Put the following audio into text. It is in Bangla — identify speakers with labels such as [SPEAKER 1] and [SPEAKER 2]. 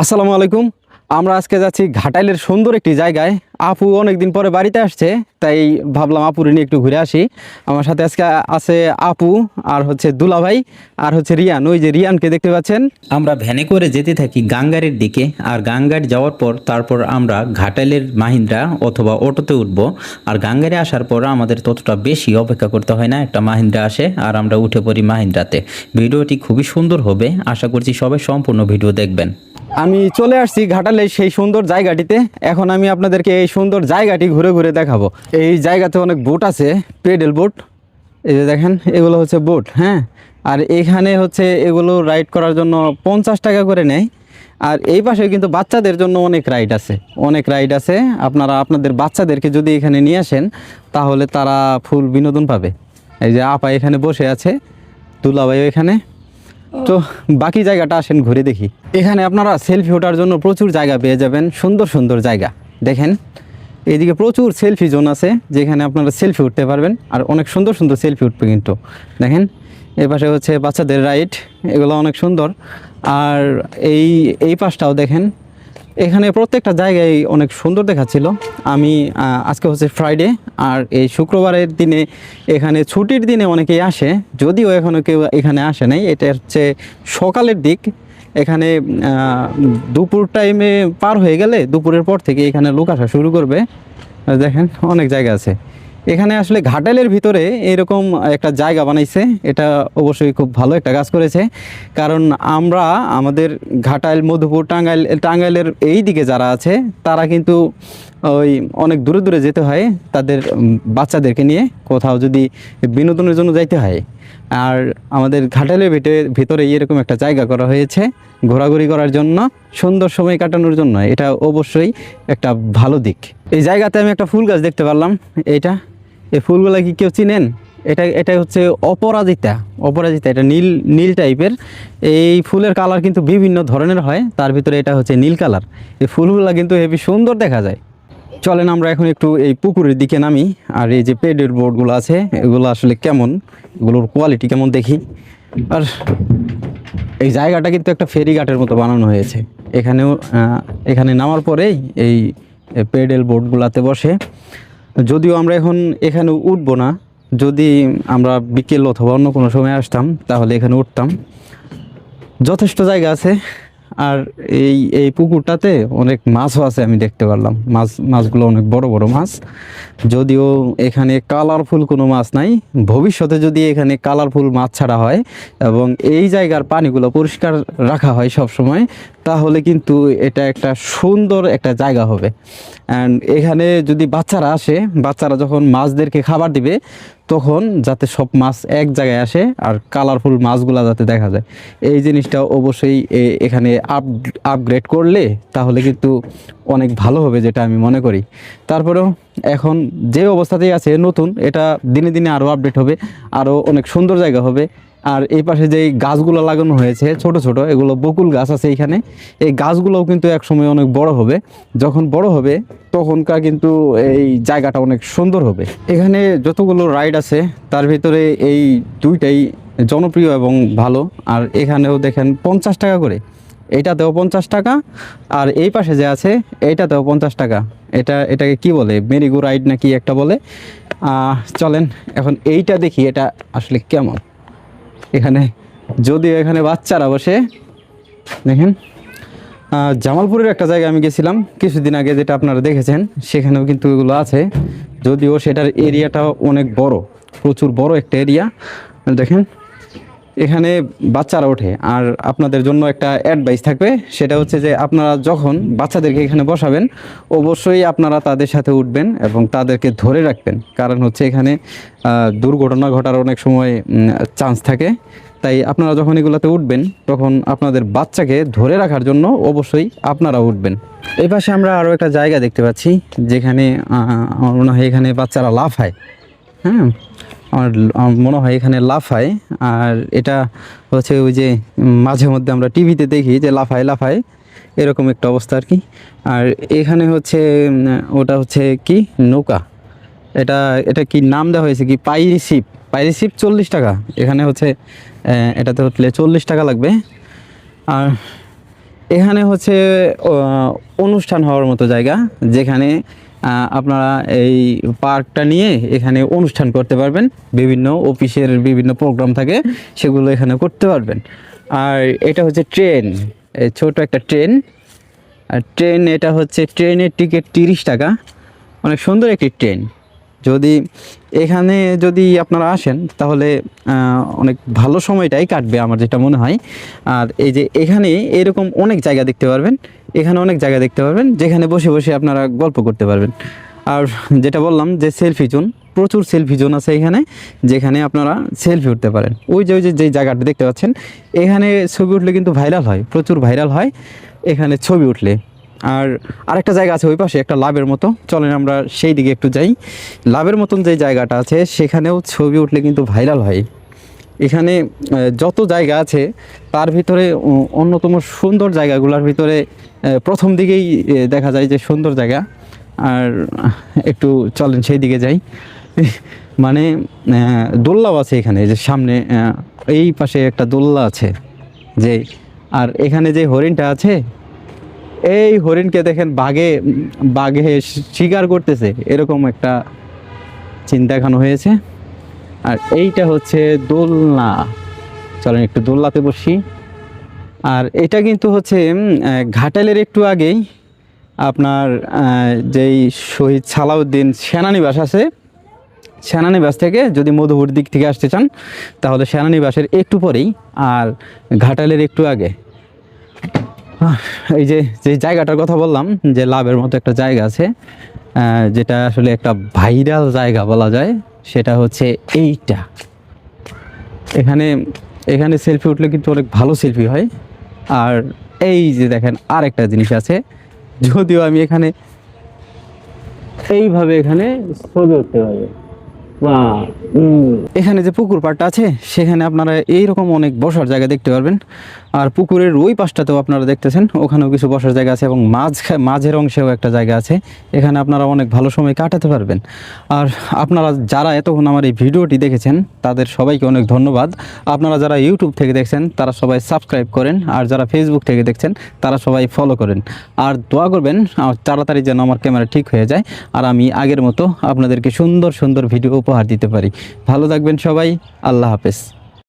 [SPEAKER 1] আসসালামু আলাইকুম। আমরা আজকে যাচ্ছি ঘাটাইলের সুন্দর একটি জায়গায়। আপু অনেকদিন পরে বাড়িতে আসছে, তাই ভাবলাম আপুর নিয়ে একটু ঘুরে আসি। আমার সাথে আজকে আছে আপু আর হচ্ছে দুলাভাই আর হচ্ছে রিয়ান। ওই যে রিয়ানকে দেখতে পাচ্ছেন।
[SPEAKER 2] আমরা ভ্যানে করে যেতে থাকি গাঙ্গারের দিকে, আর গাঙ্গার যাওয়ার পর তারপর আমরা ঘাটাইলের মাহিন্দ্রা অথবা অটোতে উঠব। আর গাঙ্গারে আসার পর আমাদের ততটা বেশি অপেক্ষা করতে হয় না, একটা মাহিন্দ্রা আসে আর আমরা উঠে পড়ি মাহিন্দ্রাতে। ভিডিওটি খুবই সুন্দর হবে, আশা করছি সবাই সম্পূর্ণ ভিডিও দেখবেন।
[SPEAKER 1] আমি চলে আসছি ঘাটালের সেই সুন্দর জায়গাটিতে। এখন আমি আপনাদেরকে এই সুন্দর জায়গাটি ঘুরে ঘুরে দেখাবো। এই জায়গাতে অনেক বোট আছে, পেডেল বোট। এই যে দেখেন, এগুলো হচ্ছে বোট হ্যাঁ? আর এখানে হচ্ছে এগুলো রাইড করার জন্য পঞ্চাশ টাকা করে নেয়। আর এই পাশে কিন্তু বাচ্চাদের জন্য অনেক রাইড আছে। অনেক রাইড আছে। আপনারা, আপনাদের বাচ্চাদেরকে যদি এখানে নিয়ে আসেন, তাহলে তারা ফুল বিনোদন পাবে। এই যে আপা এখানে বসে আছে দুলাভাই এখানে। তো বাকি জায়গাটা আসেন ঘুরে দেখি। এখানে আপনারা সেলফি ওঠার জন্য প্রচুর জায়গা পেয়ে যাবেন, সুন্দর সুন্দর জায়গা। দেখেন, এইদিকে প্রচুর সেলফি জোন আছে, যেখানে আপনারা সেলফি উঠতে পারবেন, আর অনেক সুন্দর সুন্দর সেলফি উঠবে কিন্তু। দেখেন, এ পাশে হচ্ছে বাচ্চাদের রাইড এগুলো অনেক সুন্দর। আর এই এই পাশটাও দেখেন এখানে প্রত্যেকটা জায়গায় অনেক সুন্দর দেখাচ্ছিল। আমি আজকে হচ্ছে ফ্রাইডে আর এই শুক্রবারের দিনে এখানে ছুটির দিনে অনেকেই আসে, যদিও এখনও কেউ এখানে আসে নাই। এটা হচ্ছে সকালের দিক। এখানে দুপুর টাইমে পার হয়ে গেলে দুপুরের পর থেকে এখানে লোক আসা শুরু করবে। দেখেন, অনেক জায়গা আছে। এখানে আসলে ঘাটালের ভিতরে এরকম একটা জায়গা বানাইছে। এটা অবশ্যই খুব ভালো একটা কাজ করেছে। কারণ আমরা আমাদের ঘাটাইল মধুপুর, টাঙ্গাইল, টাঙ্গাইলের এই দিকে যারা আছে, তারা কিন্তু ওই অনেক দূরে দূরে যেতে হয় তাদের বাচ্চাদেরকে নিয়ে। কোথাও যদি বিনোদনের জন্য যাইতে হয়। আর আমাদের ঘাটালের ভিতরে ভিতরে এরকম একটা জায়গা করা হয়েছে ঘোরাঘুরি করার জন্য, সুন্দর সময় কাটানোর জন্য। এটা অবশ্যই একটা ভালো দিক। এই জায়গাতে আমি একটা ফুল গাছ দেখতে পারলাম। এইটা এই ফুলগুলো কি কেউ চিনেন? এটা এটা হচ্ছে অপরাজিতা অপরাজিতা, এটা নীল নীল টাইপের। এই ফুলের কালার কিন্তু বিভিন্ন ধরনের হয়, তার ভিতরে এটা হচ্ছে নীল কালার। এই ফুলগুলো কিন্তু হেবি সুন্দর দেখা যায়। চলেন আমরা এখন একটু এই পুকুরের দিকে নামি, আর এই যে পেডের বোর্ডগুলো আছে, এগুলো আসলে কেমন? এগুলোর কোয়ালিটি কেমন দেখি? আর এই জায়গাটা কিন্তু একটা ফেরিঘাটের মতো বানানো হয়েছে। এখানেও এখানে নামার পরেই এই পেডেল বোর্ডগুলোতে বসে। যদিও আমরা এখন এখানে উঠবো না, যদি আমরা বিকেল অথবা অন্য কোনো সময় আসতাম, তাহলে এখানে উঠতাম। যথেষ্ট জায়গা আছে, আর এই এই পুকুরটাতে অনেক মাছও আছে আমি দেখতে পারলাম। মাছ, মাছগুলো অনেক বড় বড় মাছ। যদিও এখানে কালারফুল কোনো মাছ নাই, ভবিষ্যতে যদি এখানে কালারফুল মাছ ছাড়া হয় এবং এই জায়গার পানিগুলো পরিষ্কার রাখা হয় সব সময় তাহলে কিন্তু এটা একটা সুন্দর একটা জায়গা হবে। অ্যান্ড এখানে যদি বাচ্চারা আসে, বাচ্চারা যখন মাছদেরকে খাবার দিবে, তখন যাতে সব মাছ এক জায়গায় আসে আর কালারফুল মাছগুলা যাতে দেখা যায়। এই জিনিসটা অবশ্যই এখানে আপ আপগ্রেড করলে তাহলে কিন্তু অনেক ভালো হবে যেটা আমি মনে করি। তারপরেও এখন যে অবস্থাতেই আছে, নতুন, এটা দিনে দিনে আরও আপডেট হবে আরও অনেক সুন্দর জায়গা হবে। আর এই পাশে যে গাছগুলো লাগানো হয়েছে, ছোট ছোট, এগুলো বকুল গাছ আছে এখানে, এই গাছগুলোও কিন্তু এক সময় অনেক বড় হবে। যখন বড় হবে, তখনকার কিন্তু এই জায়গাটা অনেক সুন্দর হবে। এখানে যতগুলো রাইড আছে, তার ভিতরে এই দুইটাই জনপ্রিয় এবং ভালো। আর এখানেও দেখেন পঞ্চাশ টাকা করে এইটাতেও পঞ্চাশ টাকা, আর এই পাশে যে আছে এইটাতেও পঞ্চাশ টাকা। এটা, এটাকে কি বলে? মেরিগো রাইড না কি একটা বলে? চলেন, এখন এইটা দেখি, এটা আসলে কেমন? এখানে, যদিও এখানে বাচ্চারা বসে, দেখেন জামালপুরের একটা জায়গায় আমি গেছিলাম কিছুদিন আগে, যেটা আপনারা দেখেছেন, সেখানেও কিন্তু এগুলো আছে। যদিও সেটার এরিয়াটা অনেক বড়, প্রচুর বড় একটা এরিয়া দেখেন এখানে বাচ্চারা ওঠে। আর আপনাদের জন্য একটা অ্যাডভাইস থাকবে, সেটা হচ্ছে যে আপনারা যখন বাচ্চাদেরকে এখানে বসাবেন, অবশ্যই আপনারা তাদের সাথে উঠবেন এবং তাদেরকে ধরে রাখবেন। কারণ হচ্ছে এখানে দুর্ঘটনা ঘটার অনেক সময় চান্স থাকে। তাই আপনারা যখন এগুলোতে উঠবেন, তখন আপনাদের বাচ্চাকে ধরে রাখার জন্য অবশ্যই আপনারা উঠবেন। এই পাশে আমরা আরও একটা জায়গা দেখতে পাচ্ছি, যেখানে আমার মনে হয় এখানে বাচ্চারা লাফায়। হ্যাঁ? আমার মনে হয় এখানে লাফায়। আর এটা হচ্ছে ওই যে মাঝে মধ্যে আমরা টিভিতে দেখি যে লাফায় লাফায়। এরকম একটা অবস্থা আর কি। আর এখানে হচ্ছে ওটা হচ্ছে কি? নৌকা। এটা এটা কি নাম দেওয়া হয়েছে কি? পাইরি শিপ। পাইরি শিপ চল্লিশ টাকা। এখানে হচ্ছে এটাতে হচ্ছে চল্লিশ টাকা লাগবে। আর এখানে হচ্ছে অনুষ্ঠান হওয়ার মতো জায়গা, যেখানে আপনারা এই পার্কটা নিয়ে এখানে অনুষ্ঠান করতে পারবেন। বিভিন্ন অফিসের বিভিন্ন প্রোগ্রাম থাকে, সেগুলো এখানে করতে পারবেন। আর এটা হচ্ছে ট্রেন ছোট একটা ট্রেন। আর ট্রেন, এটা হচ্ছে ট্রেনের টিকিট তিরিশ টাকা। অনেক সুন্দর একটি ট্রেন। যদি এখানে যদি আপনারা আসেন, তাহলে অনেক ভালো সময়টাই কাটবে আমার যেটা মনে হয়। আর এই যে এখানে এরকম অনেক জায়গা দেখতে পারবেন, এখানে অনেক জায়গা দেখতে পারবেন, যেখানে বসে বসে আপনারা গল্প করতে পারবেন। আর যেটা বললাম যে সেলফি জোন, প্রচুর সেলফি জোন আছে এখানে, যেখানে আপনারা সেলফি উঠতে পারেন। ওই যে ওই যে যেই জায়গাটা দেখতে পাচ্ছেন, এখানে ছবি উঠলে কিন্তু ভাইরাল হয়, প্রচুর ভাইরাল হয়। এখানে ছবি উঠলে আর আরেকটা জায়গা আছে ওই পাশে, একটা লাভের মতো। চলেন আমরা সেই দিকে একটু যাই। লাভের মতন যে জায়গাটা আছে, সেখানেও ছবি উঠলে কিন্তু ভাইরাল হয়। এখানে যত জায়গা আছে, তার ভিতরে অন্যতম সুন্দর জায়গাগুলোর ভিতরে প্রথম দিকেই দেখা যায় যে সুন্দর জায়গা। আর একটু চলেন সেই দিকে যাই। মানে দোল্লাও আছে এখানে, যে সামনে এই পাশে একটা দোল্লা আছে। যে, আর এখানে যে হরিণটা আছে এই হরিণকে দেখেন বাঘে বাঘে শিকার করতেছে। এরকম একটা চিন্তা দেখানো হয়েছে। আর এইটা হচ্ছে দোলনা। চলেন একটু দোলনাতে বসি। আর এটা কিন্তু হচ্ছে ঘাটালের একটু আগেই আপনার যেই শহীদ সালাউদ্দিন সেনানিবাস আছে, সেনানিবাস থেকে যদি মধুপুর দিক থেকে আসতে চান, তাহলে সেনানিবাসের একটু পরেই, আর ঘাটালের একটু আগে। এই যে যে জায়গাটার কথা বললাম, যে লাভের মতো একটা জায়গা আছে যেটা আসলে একটা ভাইরাল জায়গা বলা যায়, সেটা হচ্ছে এইটা। এখানে এখানে সেলফি উঠলে কিন্তু অনেক ভালো সেলফি হয়। আর এই যে দেখেন আর একটা জিনিস আছে, যদিও আমি এখানে এইভাবে এখানে ছবি উঠতে পারবে এখানে যে পুকুর পাড়টা আছে, সেখানে আপনারা এইরকম অনেক বসার জায়গা দেখতে পারবেন। আর পুকুরের ওই পাশটাতেও আপনারা দেখতেছেন, ওখানেও কিছু বসার জায়গা আছে এবং মাঝ মাঝের অংশেও একটা জায়গা আছে। এখানে আপনারা অনেক ভালো সময় কাটাতে পারবেন। আর আপনারা যারা এতক্ষণ আমার এই ভিডিওটি দেখেছেন, তাদের সবাইকে অনেক ধন্যবাদ। আপনারা যারা ইউটিউব থেকে দেখছেন, তারা সবাই সাবস্ক্রাইব করেন। আর যারা ফেসবুক থেকে দেখছেন, তারা সবাই ফলো করেন। আর দোয়া করবেন তাড়াতাড়ি যেন আমার ক্যামেরা ঠিক হয়ে যায়। আর আমি আগের মতো আপনাদেরকে সুন্দর সুন্দর ভিডিও উপহার দিতে পারি। ভালো থাকবেন সবাই আল্লাহ হাফেজ।